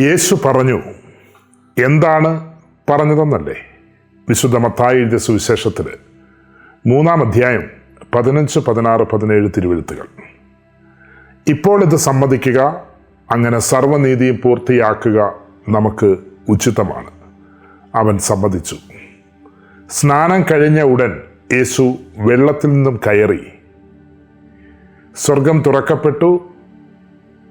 യേശു പറഞ്ഞു എന്താണ് പറഞ്ഞതെന്നല്ലേ? വിശുദ്ധ മത്തായി എഴുതിയ സുവിശേഷത്തിൽ മൂന്നാം അധ്യായം പതിനഞ്ച് പതിനാറ് പതിനേഴ് തിരുവഴുത്തുകൾ. ഇപ്പോൾ ഇത് സമ്മതിക്കുക അങ്ങനെ സർവനീതിയും പൂർത്തിയാക്കുക നമുക്ക് ഉചിതമാണ്. അവൻ സമ്മതിച്ചു. സ്നാനം കഴിഞ്ഞ ഉടൻ യേശു വെള്ളത്തിൽ നിന്നും കയറി സ്വർഗം തുറക്കപ്പെട്ടു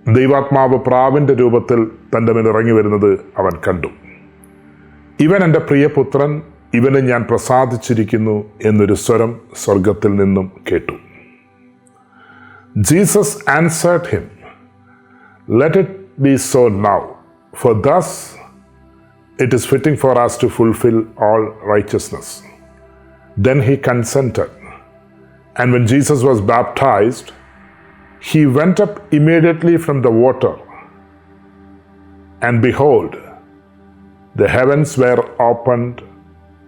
ദൈവാത്മാവ് പ്രാവിന്റെ രൂപത്തിൽ തന്റെ മേൽ ഇറങ്ങി വരുന്നത് അവൻ കണ്ടു. ഇവൻ എന്റെ പ്രിയപുത്രൻ ഇവന് ഞാൻ പ്രസാദിച്ചിരിക്കുന്നു എന്നൊരു സ്വരം സ്വർഗത്തിൽ നിന്നും കേട്ടു. Jesus answered him let it be so now for thus it is fitting for us to fulfill all righteousness then he consented and when Jesus was baptized he went up immediately from the water, and behold, the heavens were opened,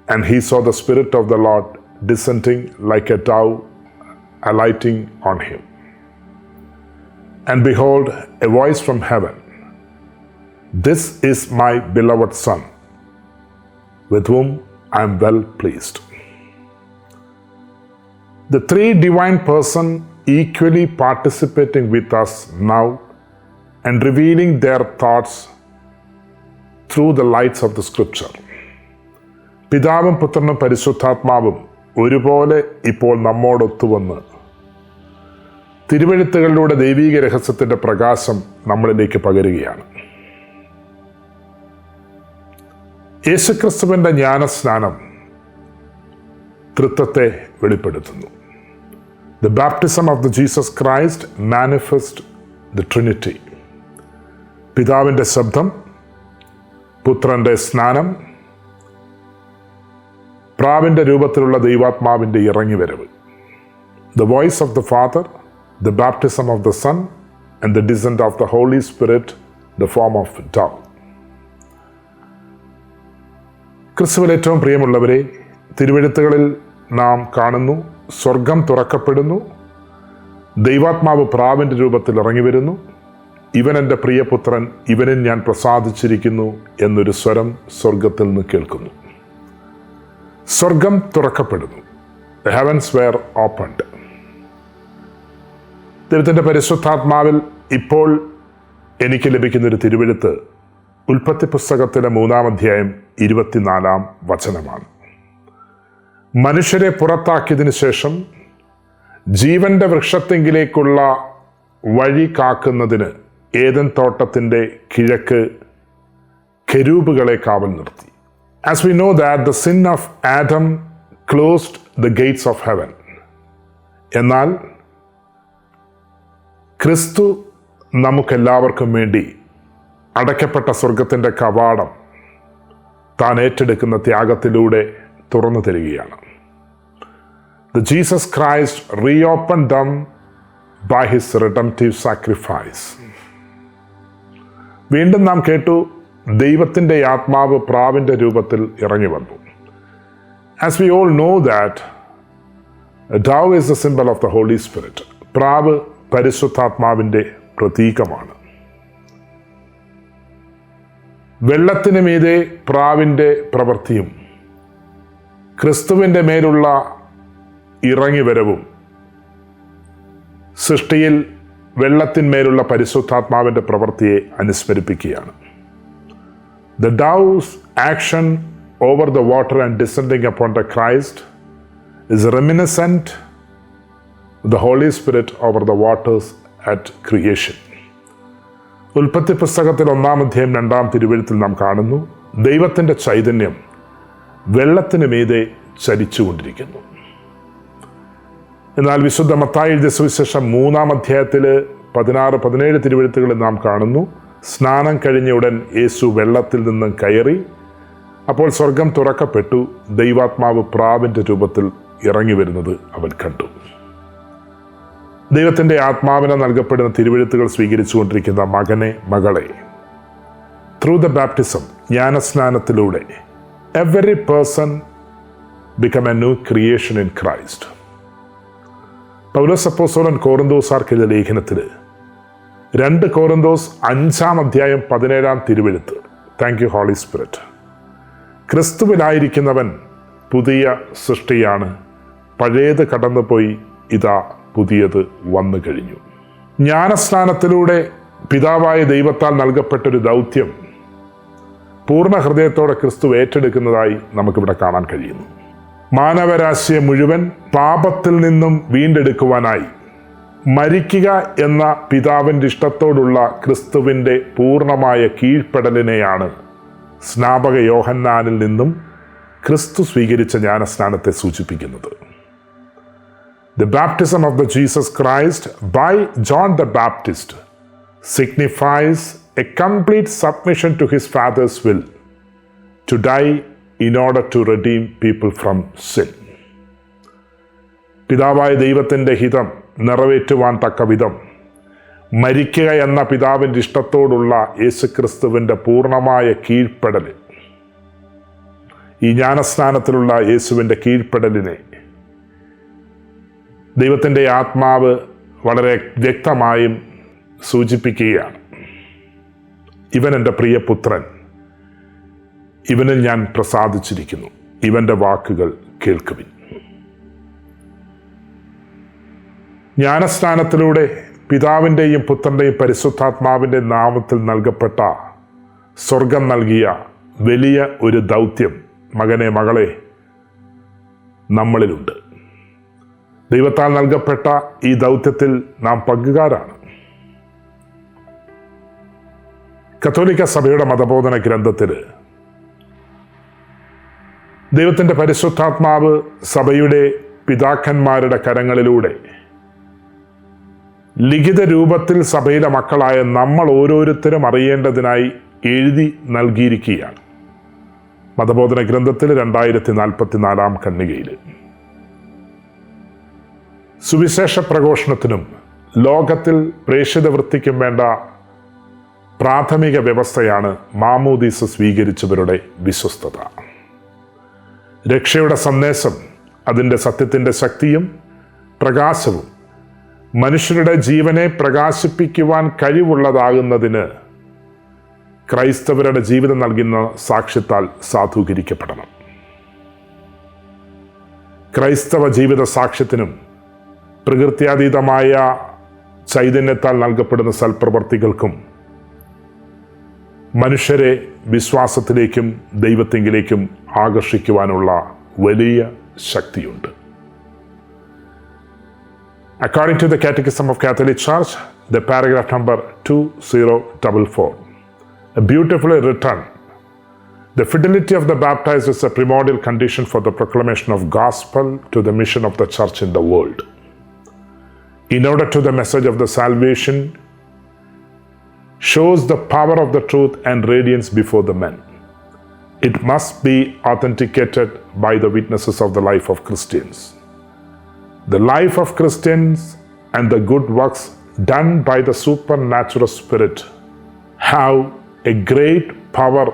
and he saw the Spirit of the Lord descending like a dove, alighting on him. And behold, a voice from heaven This is my beloved Son, with whom I am well pleased. The three divine persons equally participating with us now and revealing their thoughts through the lights of the scripture. പിതാവും പുത്രനും പരിശുദ്ധാത്മാവും ഒരുപോലെ ഇപ്പോൾ നമ്മോടൊത്തുവന്ന് തിരുവഴുത്തുകളിലൂടെ ദൈവീക രഹസ്യത്തിന്റെ പ്രകാശം നമ്മളിലേക്ക് പകരുകയാണ് യേശുക്രിസ്തുവിന്റെ ജ്ഞാനസ്നാനം തൃത്വത്തെ വെളിപ്പെടുത്തുന്നു The baptism of the Jesus Christ manifest the Trinity. പിതാവിന്റെ ശബ്ദം പുത്രന്റെ സ്നാനം പ്രാവിന്റെ രൂപത്തിലുള്ള ദൈവാത്മാവിന്റെ ഇറങ്ങിവരവ് the voice of the Father the baptism of the Son and the descent of the Holy Spirit the form of dove ക്രിസ്തുവിൽ ഏറ്റവും പ്രിയമുള്ളവരെ തിരുവഴുത്തുകളിൽ നാം കാണുന്നു സ്വർഗം തുറക്കപ്പെടുന്നു. ദൈവാത്മാവ് പ്രാവിന്റെ രൂപത്തിൽ ഇറങ്ങി വരുന്നു. ഇവൻ എന്റെ പ്രിയപുത്രൻ ഇവനിൽ ഞാൻ പ്രസാദിച്ചിരിക്കുന്നു എന്നൊരു സ്വരം സ്വർഗത്തിൽ നിന്ന് കേൾക്കുന്നു. സ്വർഗം തുറക്കപ്പെടുന്നു. ഹെവൻസ് വെയർ ഓപ്പൺഡ് ദൈവത്തിന്റെ പരിശുദ്ധാത്മാവിൽ ഇപ്പോൾ എനിക്ക് ലഭിക്കുന്ന ഒരു തിരുവെഴുത്ത് ഉൽപ്പത്തി പുസ്തകത്തിലെ മൂന്നാം അധ്യായം ഇരുപത്തിനാലാം വചനമാണ്. മനുഷ്യരെ പുറത്താക്കിയതിന് ശേഷം ജീവന്റെ വൃക്ഷത്തെങ്കിലേക്കുള്ള വഴി കാക്കുന്നതിന് ഏതൻ തോട്ടത്തിന്റെ കിഴക്ക് കെരൂബുകളെ കാവൽ നിർത്തി. As we know that the sin of Adam closed the gates of heaven എന്നാൽ ക്രിസ്തു നമുക്കെല്ലാവർക്കും വേണ്ടി അടയ്ക്കപ്പെട്ട സ്വർഗത്തിന്റെ കവാടം താൻ ഏറ്റെടുക്കുന്ന ത്യാഗത്തിലൂടെ തുറന്നു തരികയാണ്. The Jesus Christ reopened by his redemptive sacrifice വീണ്ടും നാം കേട്ടു ദൈവത്തിന്റെ ആത്മാവ് പ്രാവിന്റെ രൂപത്തിൽ ഇറങ്ങി വന്നു. As we all know that dove is the symbol of the Holy Spirit പ്രാവ് പരിശുദ്ധാത്മാവിന്റെ പ്രതീകമാണ്. വെള്ളത്തിന് മീതെ പ്രാവിന്റെ പ്രവൃത്തിയും ക്രിസ്തുവിന്റെ മേലുള്ള ഇറങ്ങിവരവും സൃഷ്ടിയിൽ വെള്ളത്തിന്മേലുള്ള പരിശുദ്ധാത്മാവിന്റെ പ്രവൃത്തിയെ അനുസ്മരിപ്പിക്കുകയാണ്. The dove's action over the water and descending upon the Christ is reminiscent the Holy Spirit over the waters at creation ഉൽപ്പത്തി പുസ്തകത്തിൽ ഒന്നാം അധ്യായം രണ്ടാം തിരുവഴുത്തിൽ നാം കാണുന്നു ദൈവത്തിന്റെ ചൈതന്യം വെള്ളത്തിന് മീതെ ചരിച്ചുകൊണ്ടിരിക്കുന്നു എന്നാൽ വിശുദ്ധ മത്തായി എഴുതിയ സുവിശേഷം മൂന്നാം അധ്യായത്തിൽ പതിനാറ് പതിനേഴ് തിരുവഴുത്തുകളിൽ നാം കാണുന്നു സ്നാനം കഴിഞ്ഞ ഉടൻ യേശു വെള്ളത്തിൽ നിന്നും കയറി അപ്പോൾ സ്വർഗം തുറക്കപ്പെട്ടു ദൈവാത്മാവ് പ്രാവിന്റെ രൂപത്തിൽ ഇറങ്ങി വരുന്നത് അവൻ കണ്ടു. ദൈവത്തിന്റെ ആത്മാവിനെ നൽകപ്പെടുന്ന തിരുവഴുത്തുകൾ സ്വീകരിച്ചുകൊണ്ടിരിക്കുന്ന മകനെ മകളെ ത്രൂ ദ ബാപ്റ്റിസം ജ്ഞാനസ്നാനത്തിലൂടെ every person become a new creation in Christ Paulose അപ്പോസോലൻ കോറിന്തോസാർക്ക് എഴുതിയ ലേഖനത്തിൽ രണ്ട് കോറന്തോസ് അഞ്ചാം അധ്യായം പതിനേഴാം തിരുവെഴുത്ത്. താങ്ക് യു ഹോളി സ്പിരിറ്റ് ക്രിസ്തുവിലായിരിക്കുന്നവൻ പുതിയ സൃഷ്ടിയാണ്. പഴയത് കടന്നുപോയി ഇതാ പുതിയത് വന്നു കഴിഞ്ഞു ജ്ഞാനസ്നാനത്തിലൂടെ പിതാവായ ദൈവത്താൽ നൽകപ്പെട്ടൊരു ദൗത്യം പൂർണ ഹൃദയത്തോടെ ക്രിസ്തു ഏറ്റെടുക്കുന്നതായി നമുക്കിവിടെ കാണാൻ കഴിയുന്നു. മാനവരാശിയെ മുഴുവൻ പാപത്തിൽ നിന്നും വീണ്ടെടുക്കുവാനായി മരിക്കുക എന്ന പിതാവിന്റെ ഇഷ്ടത്തോടുള്ള ക്രിസ്തുവിന്റെ പൂർണമായ കീഴ്പ്പെടലിനെയാണ് സ്നാപക യോഹന്നാനിൽ നിന്നും ക്രിസ്തു സ്വീകരിച്ച ജ്ഞാനസ്നാനത്തെ സൂചിപ്പിക്കുന്നത്. The baptism of the Jesus Christ by John the Baptist signifies a complete submission to his Father's will to die in order to redeem people from sin പിതാവായ ദൈവത്തിന്റെ ഹിതം നിറവേറ്റുവാൻ തക്ക വിധം മരിക്കുക എന്ന പിതാവിന്റെ ഇഷ്ടത്തോടുള്ള യേശുക്രിസ്തുവിന്റെ പൂർണമായ കീഴ്പ്പെടൽ. ഈ ജ്ഞാനസ്നാനത്തിലുള്ള യേശുവിന്റെ കീഴ്പ്പെടലിനെ ദൈവത്തിന്റെ ആത്മാവ് വളരെ വ്യക്തമായും സൂചിപ്പിക്കുകയാണ്. ഇവൻ എന്റെ പ്രിയപുത്രൻ. ഇവനിൽ ഞാൻ പ്രസാദിച്ചിരിക്കുന്നു. ഇവന്റെ വാക്കുകൾ കേൾക്കുവിൻ. ജ്ഞാനസ്നാനത്തിലൂടെ പിതാവിന്റെയും പുത്രന്റെയും പരിശുദ്ധാത്മാവിന്റെ നാമത്തിൽ നൽകപ്പെട്ട സ്വർഗം നൽകിയ വലിയ ഒരു ദൗത്യം മകനെ മകളെ നമ്മളിലുണ്ട്. ദൈവത്താൽ നൽകപ്പെട്ട ഈ ദൗത്യത്തിൽ നാം പങ്കുകാരാണ്. കത്തോലിക്ക സഭയുടെ മതബോധന ഗ്രന്ഥത്തിൽ ദൈവത്തിന്റെ പരിശുദ്ധാത്മാവ് സഭയുടെ പിതാക്കന്മാരുടെ കരങ്ങളിലൂടെ ലിഖിത രൂപത്തിൽ സഭയിലെ മക്കളായ നമ്മൾ ഓരോരുത്തരും അറിയേണ്ടതിനായി എഴുതി നൽകിയിരിക്കുകയാണ്. മതബോധന ഗ്രന്ഥത്തിൽ രണ്ടായിരത്തി നാൽപ്പത്തിനാലാം കണ്ണികയിൽ സുവിശേഷ പ്രഘോഷണത്തിനും ലോകത്തിൽ പ്രേക്ഷിത വൃത്തിക്കും വേണ്ട പ്രാഥമിക വ്യവസ്ഥയാണ് മാമോദീസ സ്വീകരിച്ചവരുടെ വിശ്വസ്തത. രക്ഷയുടെ സന്ദേശം അതിന്റെ സത്യത്തിന്റെ ശക്തിയും പ്രകാശവും മനുഷ്യരുടെ ജീവനെ പ്രകാശിപ്പിക്കുവാൻ കഴിവുള്ളതാകുന്നതിന് ക്രൈസ്തവരുടെ ജീവിതം നൽകുന്ന സാക്ഷ്യത്താൽ സാധൂകരിക്കപ്പെടണം. ക്രൈസ്തവ ജീവിത സാക്ഷ്യത്തിനും പ്രകൃത്യാതീതമായ ചൈതന്യത്താൽ നൽകപ്പെടുന്ന സൽപ്രവർത്തികൾക്കും മനുഷ്യരെ വിശ്വാസത്തിലേക്കും ദൈവത്തെങ്കിലേക്കും ആകർഷിക്കുവാനുള്ള വലിയ ശക്തിയുണ്ട് According to the Catechism of Catholic Church, the paragraph number 2044, a beautifully written, the fidelity of the baptized is a primordial condition for the proclamation of gospel to the mission of the church in the world. In order to the message of the salvation shows the power of the truth and radiance before the men. It must be authenticated by the witnesses of the life of Christians. The life of Christians and the good works done by the supernatural Spirit have a great power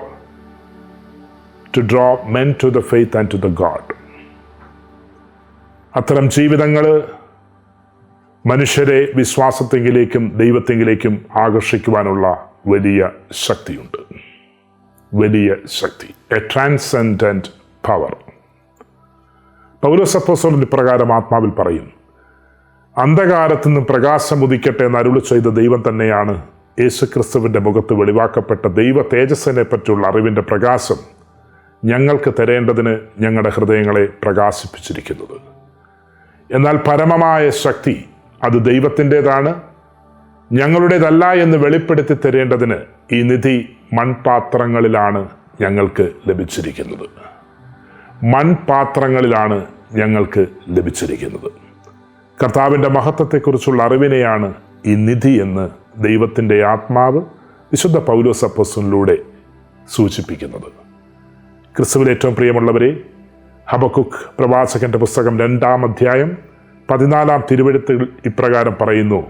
to draw men to the faith and to the God. അത്തരം ജീവിതങ്ങൾ മനുഷ്യരെ വിശ്വാസത്തെങ്കിലേക്കും ദൈവത്തെങ്കിലേക്കും ആകർഷിക്കുവാനുള്ള വലിയ ശക്തിയുണ്ട്. വലിയ ശക്തി. A transcendent power പൗരസപ്പോസോറിന്റെ പ്രകാരം ആത്മാവിൽ പറയും അന്ധകാരത്തു നിന്ന് പ്രകാശം ഉദിക്കട്ടെ എന്ന് അരുളി ചെയ്ത ദൈവം തന്നെയാണ് യേശുക്രിസ്തുവിന്റെ മുഖത്ത് വെളിവാക്കപ്പെട്ട ദൈവ തേജസ്സിനെ പറ്റിയുള്ള അറിവിന്റെ പ്രകാശം ഞങ്ങൾക്ക് തരേണ്ടതിന് ഞങ്ങളുടെ ഹൃദയങ്ങളെ പ്രകാശിപ്പിച്ചിരിക്കുന്നത്. എന്നാൽ പരമമായ ശക്തി അത് ദൈവത്തിന്റെതാണ്. ഞങ്ങളുടേതല്ല എന്ന് വെളിപ്പെടുത്തി തരേണ്ടതിന് ഈ നിധി മൺപാത്രങ്ങളിലാണ് ഞങ്ങൾക്ക് ലഭിച്ചിരിക്കുന്നത്. മൺപാത്രങ്ങളിലാണ് ഞങ്ങൾക്ക് ലഭിച്ചിരിക്കുന്നത്. കർത്താവിന്റെ മഹത്വത്തെക്കുറിച്ചുള്ള അറിവിനെയാണ് ഈ നിധി എന്ന് ദൈവത്തിന്റെ ആത്മാവ് വിശുദ്ധ പൗലോസപ്പസിലൂടെ സൂചിപ്പിക്കുന്നത്. ക്രിസ്തുവിൽ ഏറ്റവും പ്രിയമുള്ളവരെ ഹബക്കുക്ക് പ്രവാചകന്റെ പുസ്തകം രണ്ടാം അധ്യായം പതിനാലാം തിരുവഴുത്തിൽ ഇപ്രകാരം പറയുന്നു.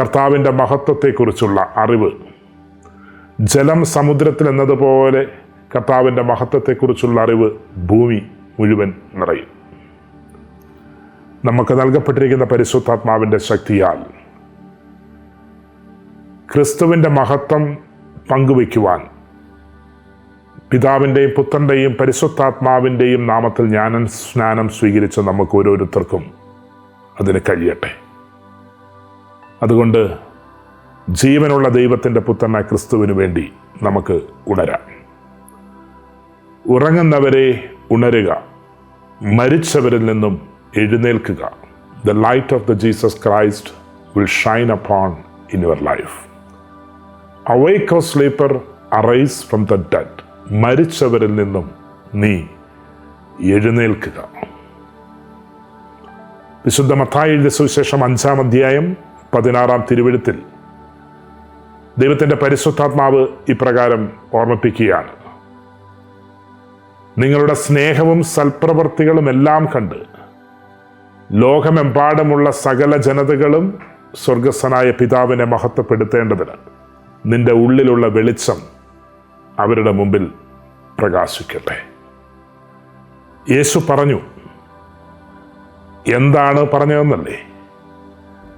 കർത്താവിന്റെ മഹത്വത്തെക്കുറിച്ചുള്ള അറിവ്. ജലം സമുദ്രത്തിൽ എന്നതുപോലെ കർത്താവിന്റെ മഹത്വത്തെക്കുറിച്ചുള്ള അറിവ് ഭൂമി മുഴുവൻ നിറയും. നമുക്ക് നൽകപ്പെട്ടിരിക്കുന്ന പരിശുദ്ധാത്മാവിന്റെ ശക്തിയാൽ ക്രിസ്തുവിന്റെ മഹത്വം പങ്കുവയ്ക്കുവാൻ പിതാവിന്റെയും പുത്രന്റെയും പരിശുദ്ധാത്മാവിന്റെയും നാമത്തിൽ ജ്ഞാനം സ്നാനം സ്വീകരിച്ച നമുക്ക് ഓരോരുത്തർക്കും അതിന് കഴിയട്ടെ. അതുകൊണ്ട് ജീവനുള്ള ദൈവത്തിന്റെ പുത്രനായ ക്രിസ്തുവിന് വേണ്ടി നമുക്ക് ഉണരാം. ഉറങ്ങുന്നവരെ ഉണരുക. മരിച്ചവരിൽ നിന്നും എഴുന്നേൽക്കുക. The light of the Jesus Christ will shine upon in your life awake O sleeper arise from the dead മരിച്ചവരിൽ നിന്നും നീ എഴുന്നേൽക്കുക. വിശുദ്ധ മത്തായിയുടെ സുവിശേഷം അഞ്ചാം അധ്യായം പതിനാറാം തിരുവഴുത്തിൽ ദൈവത്തിന്റെ പരിശുദ്ധാത്മാവ് ഇപ്രകാരം ഓർമ്മിപ്പിക്കുകയാണ്. നിങ്ങളുടെ സ്നേഹവും സൽപ്രവർത്തികളും എല്ലാം കണ്ട് ലോകമെമ്പാടുമുള്ള സകല ജനതകളും സ്വർഗസ്വനായ പിതാവിനെ മഹത്വപ്പെടുത്തേണ്ടതിന് നിന്റെ ഉള്ളിലുള്ള വെളിച്ചം അവരുടെ മുമ്പിൽ പ്രകാശിക്കട്ടെ. യേശു പറഞ്ഞു എന്താണ് പറഞ്ഞതെന്നല്ലേ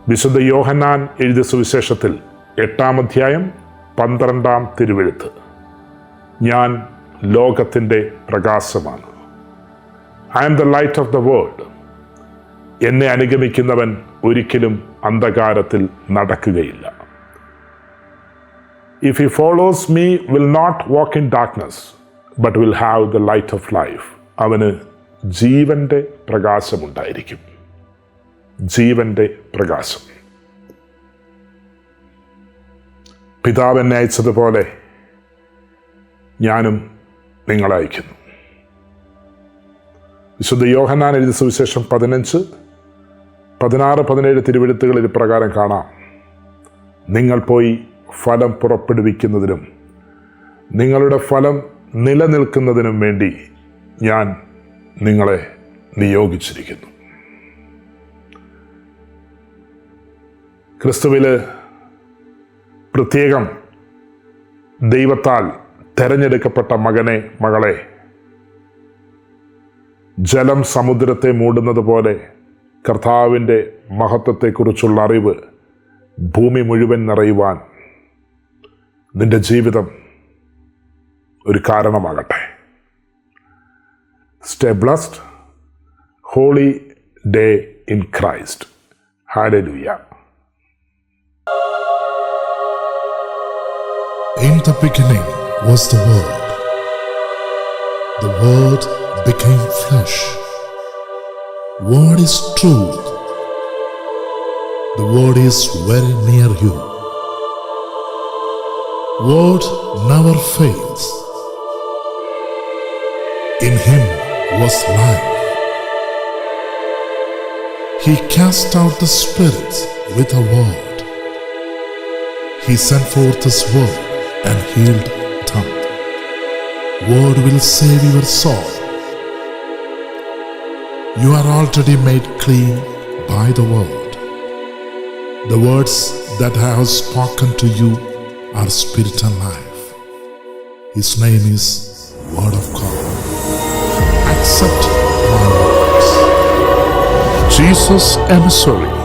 വിശുദ്ധ യോഹന്നാൻ എഴുതിയ സുവിശേഷത്തിൽ എട്ടാം അധ്യായം പന്ത്രണ്ടാം തിരുവെഴുത്ത്. ഞാൻ ലോകത്തിന്റെ പ്രകാശമാണ്. I am the light of the world എന്നെ അനുഗമിക്കുന്നവൻ ഒരിക്കലും അന്ധകാരത്തിൽ നടക്കുകയില്ല. If he follows me will not walk in darkness but will have the light of life അവന് ജീവന്റെ പ്രകാശമുണ്ടായിരിക്കും. ജീവന്റെ പ്രകാശം. പിതാവ് എന്നെ അയച്ചതുപോലെ ഞാനും നിങ്ങളെ അയക്കുന്നു. വിശുദ്ധ യോഹന്നാൻ എഴുതിയ സുവിശേഷം പതിനഞ്ച് പതിനാറ് പതിനേഴ് തിരുവെഴുത്തുകളിൽ ഇപ്രകാരം കാണാം. നിങ്ങൾ പോയി ഫലം പുറപ്പെടുവിക്കുന്നതിനും നിങ്ങളുടെ ഫലം നിലനിൽക്കുന്നതിനും വേണ്ടി ഞാൻ നിങ്ങളെ നിയോഗിച്ചിരിക്കുന്നു. ക്രിസ്തുവിൽ പ്രത്യേകം ദൈവത്താൽ തെരഞ്ഞെടുക്കപ്പെട്ട മകനെ മകളെ ജലം സമുദ്രത്തെ മൂടുന്നത് പോലെ കർത്താവിന്റെ മഹത്വത്തെക്കുറിച്ചുള്ള അറിവ് ഭൂമി മുഴുവൻ നിറയുവാൻ നിന്റെ ജീവിതം ഒരു കാരണമാകട്ടെ. Stay blessed. Holy day in Christ. Hallelujah. In the beginning was the Word. The Word became flesh. Word is truth. The Word is very near you. Word never fails. In Him was life. He cast out the spirits with a word. He sent forth His word and healed tongue. Word will save your soul. You are already made clean by the word. The words that I have spoken to you are spirit and life. His name is Word of God accept my works. Jesus, emissary.